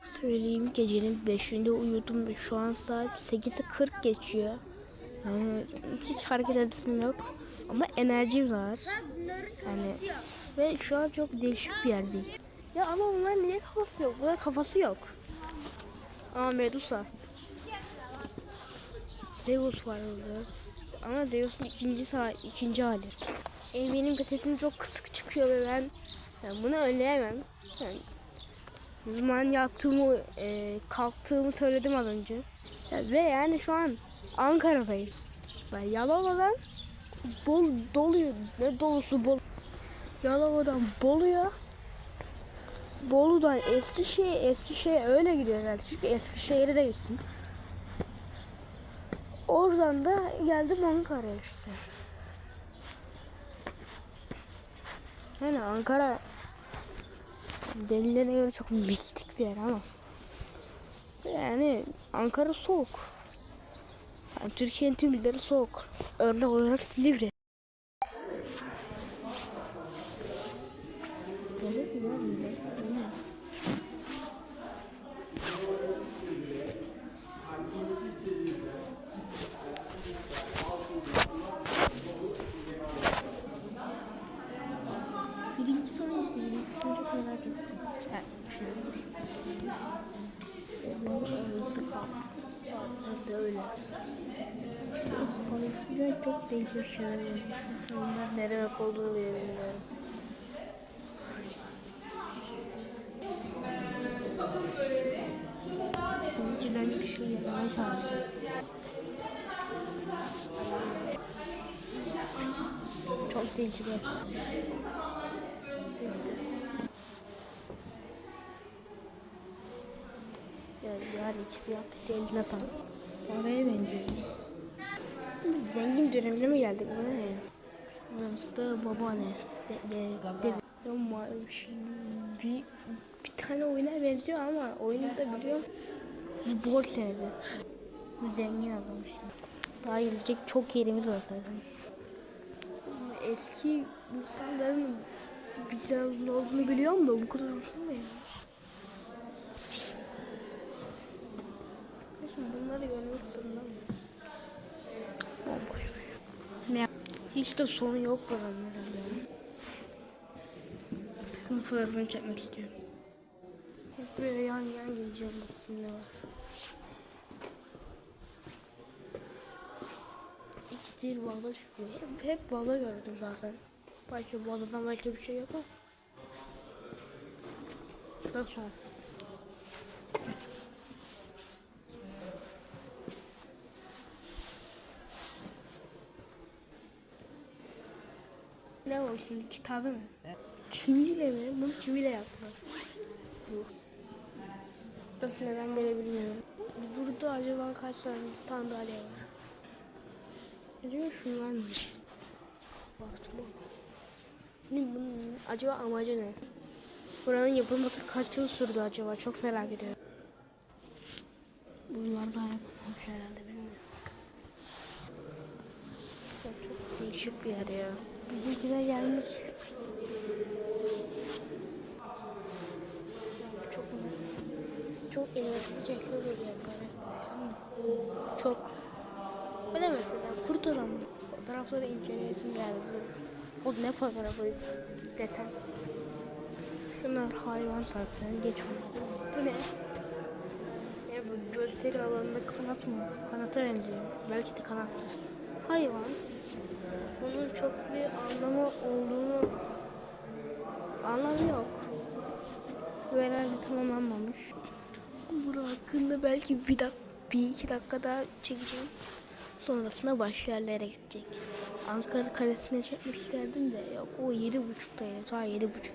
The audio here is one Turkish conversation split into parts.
Söyleyeyim gecenin 5'inde uyudum ve şu an saat 8'i 40 geçiyor. Yani hiç hareket edesim yok. Ama enerjim var. Yani ve şu an çok değişik bir yerdeyim. Ya ama bunlar niye kafası yok? Bunlar kafası yok. Aa Medusa. Zeus var orada. Ama Zeus'un ikinci sağ, ikinci hali. E, benim sesim çok kısık çıkıyor ve ben yani bunu önleyemem. Yani, o zaman yattığımı, e, kalktığımı söyledim az önce. Ya, ve yani şu an Ankara'dayım. Ben Yalova'dan bol doluyor. Ne dolusu bol. Yalova'dan Bolu'ya Bolu'dan Eskişehir, Eskişehir öyle gidiyor herhalde. Çünkü Eskişehir'e de gittim. Oradan da geldim Ankara'ya işte. Yani Ankara delilerine göre çok mistik bir yer ama. Yani Ankara soğuk. Yani Türkiye'nin tüm illeri soğuk. Örnek olarak Silivri. Garip bir yer mi? Bu ne? Birincisi hangisi? Birincisini çok merak ettim. Ha, şöyle. Onların arası kaldı. Tabii öyle. Şeyler yapmışlar. Onlar ne demek olduğunu bilmiyorum. Önceden bir şey yapmaya çalıştım. Çok. Neyse. Yani, hiçbir yap zengin Hasan. Oraya benziyor. Zengin dönemine mi geldik? Bu ne? Burası da babaanne. De, de, de, bir, bir tane oyuna benziyor ama oyunu da biliyorum. Bu bol senedi. Zengin adam işte. Daha gelecek çok yerimiz var zaten. Eski insanların bize olduğunu biliyorum da bu kadar uzun mu ya? Şimdi bunları görmek zorundayım. Bomboş. Ne? Hiç de sonu yok bunların herhalde. Takım fotoğrafını çekmek istiyorum. Hep böyle yan yan geleceğim bakayım ne var. İki değil bağda çıkıyor. Hep, hep bağda gördüm zaten. Belki bağdadan belki bir şey yok ama. Nasıl? Ne şimdi kitabı mı? Çiviyle mi? Bunu çiviyle yaptılar. Bu. Burası neden böyle bilmiyorum. Burada acaba kaç tane sandalye var? Acaba şunlar mı? Baktım. Ne bunun acaba amacı ne? Buranın yapılması kaç yıl sürdü acaba? Çok merak ediyorum. Bunlar da yapılmış herhalde bilmiyorum. Çok değişik bir yer ya. Bizimkiler gelmiş. Çok çok bir yer böyle. Çok. Böyle mesela kurt adam fotoğrafları inceleyesim geldi. O ne fotoğrafı desen. Şunlar hayvan zaten geç onu. Bu ne? Ya bu gösteri alanında kanat mı? Kanata benziyor. Belki de kanattır. Hayvan. Bunun çok bir anlamı olduğunu anlamı yok. Herhalde tamamlanmamış. Bura hakkında belki bir dak bir iki dakika daha çekeceğim. Sonrasında başka yerlere gidecek. Ankara Kalesi'ne çekmek isterdim de yok o yedi buçuktaydı. Daha yedi buçuk.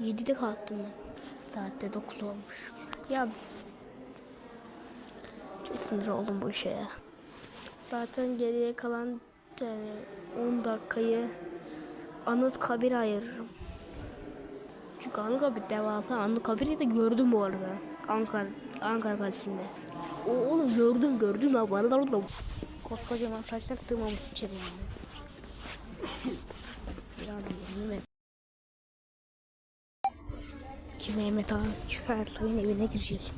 Yedide kalktım ben. Saatte dokuz olmuş. Ya çok sinir oldum bu işe ya. Zaten geriye kalan yani 10 dakikayı Anıtkabir'e ayırırım. Çünkü Anıtkabir devasa. Anıtkabir'i de gördüm bu arada. Ankara, Ankara Kalesi'nde. O, oğlum gördüm gördüm ya bana da orada. Koskocaman taşlar sığmamış içeri yani. Mi? Şimdi Mehmet Akif Ersoy'un evine gireceğiz.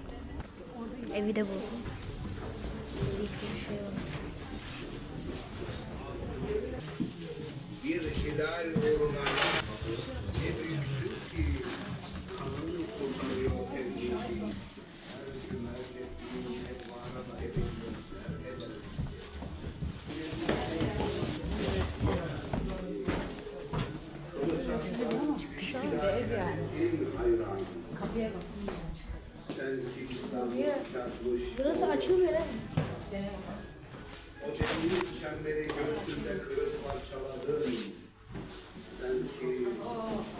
Evi de bu. Bir şey var. Bir hilal uğruna ne büyüksün ki kanını kurtarıyor kendini. Her gün herkesin evvana da eder. En hayran. Sen İslam'ı çarpmış, Burası açılmıyor o cennet çemberi göğsünde kırıp parçaladın. Sen ki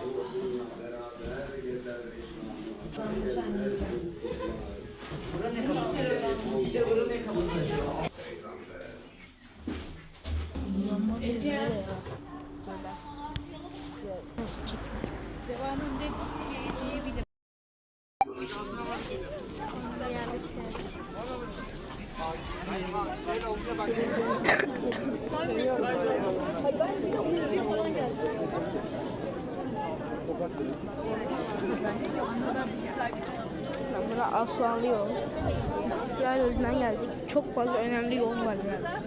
ruhunla beraber gezer İslam'ı. Peygamber. Nasıl çıkıyor? Ben buna Aslanlı yol. İstiklal yolundan geldik. Çok fazla önemli yol var burada.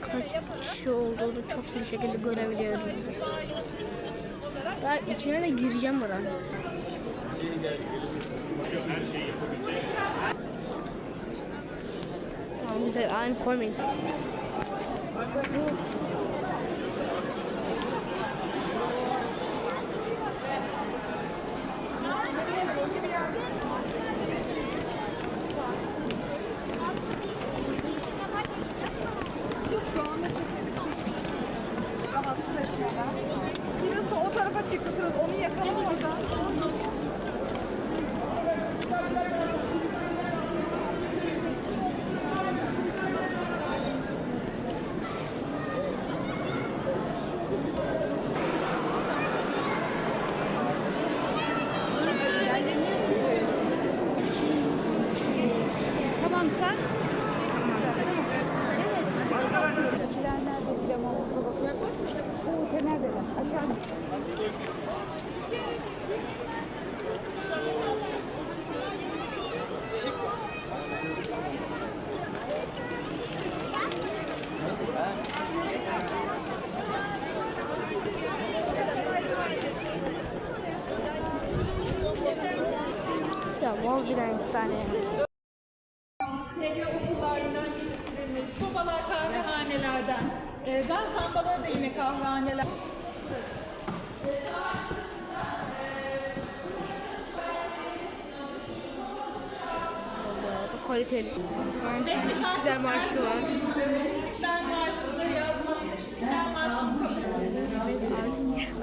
Kaç kişi olduğunu çok iyi şekilde görebiliyorum. Daha içine de gireceğim buranın. Koymayın. Şu anda rahatsız etmiyorlar. Birisi o tarafa çıktı kız. Onu yakalım orada. E, gaz lambaları da yine kahvehaneler. Kaliteli. Yani İstiklal Marşı var. İstiklal Marşı'nı yazması, İstiklal Marşı'nı kabul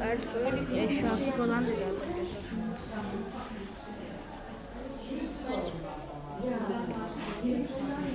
Ersoy eşyası falan da geldi. Normal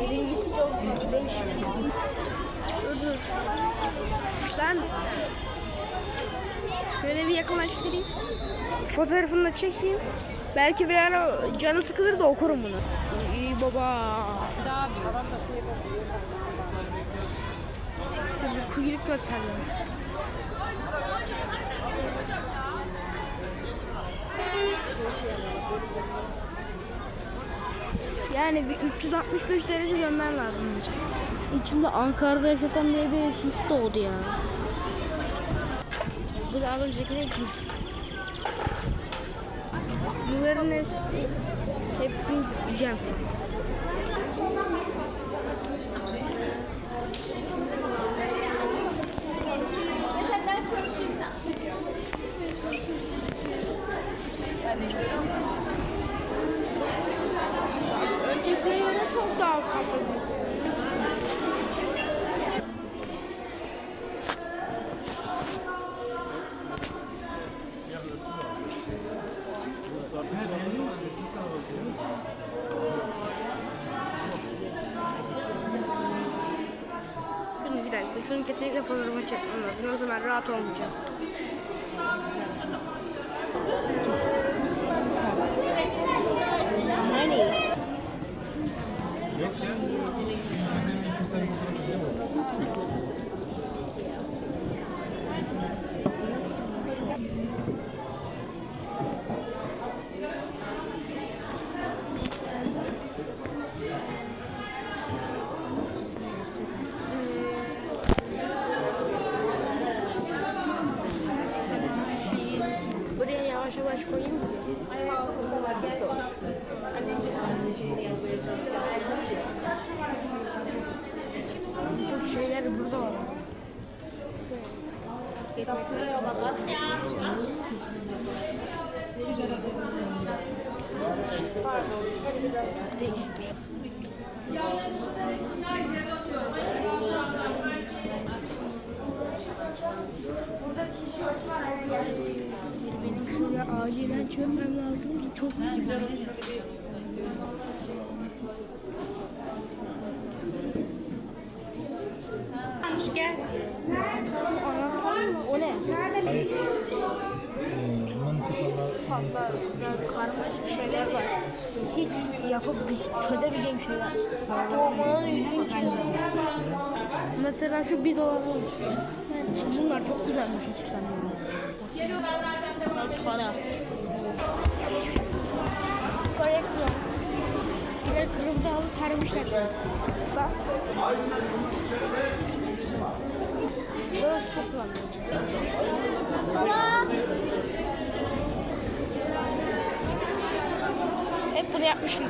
Birincisi çok değişik. Dur. Sen Şöyle bir yakınlaştırayım. Fotoğrafını da çekeyim. Belki bir ara canım sıkılır da okurum bunu. İyi baba. Bir kuyruk gösterdim. Yani bir 365 derece dönmen lazım. İçimde Ankara'da yaşasam diye bir his doğdu ya. Bu da az öncekine ikincisi. Bunların hepsi, hepsini yiyeceğim. Mesela ders. Öncekine göre Şimdi bir dakika, şunu kesinlikle fotoğrafını çekmem lazım. Yoksa ben rahat olmayacağım. Nereye? Thank you. Değişmiş. Burada tişört var. Benim şuraya acilen çözmem lazım. Çok güzel. Gel. Anlatan mı? O ne? Farklı yani karmaşık şeyler var. Siz yapıp çözebileceğim şeyler. İlginç şeyler. Mesela şu bir dolabı oluşturuyor. Bunlar çok güzelmiş yani. Para. Koleksiyon. Şuraya kırmızı halı sermişler. Bak. Burası çok kullanılacak. Baba. Hep bunu yapmışım.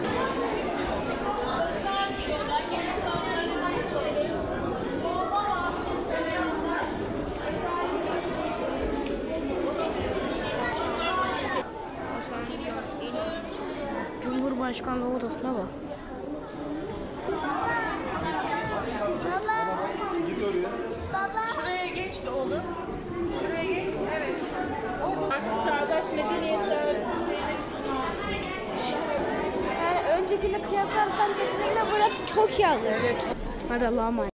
Cumhurbaşkanlığı odasına bak. Baba. Git oraya. Baba. Şuraya geç de oğlum. Şuraya geç. Evet. Çağdaş medeniyetler. Yani öncekiyle kıyaslarsam kesinlikle burası çok iyi alır. Evet. Hadi Allah'a emanet.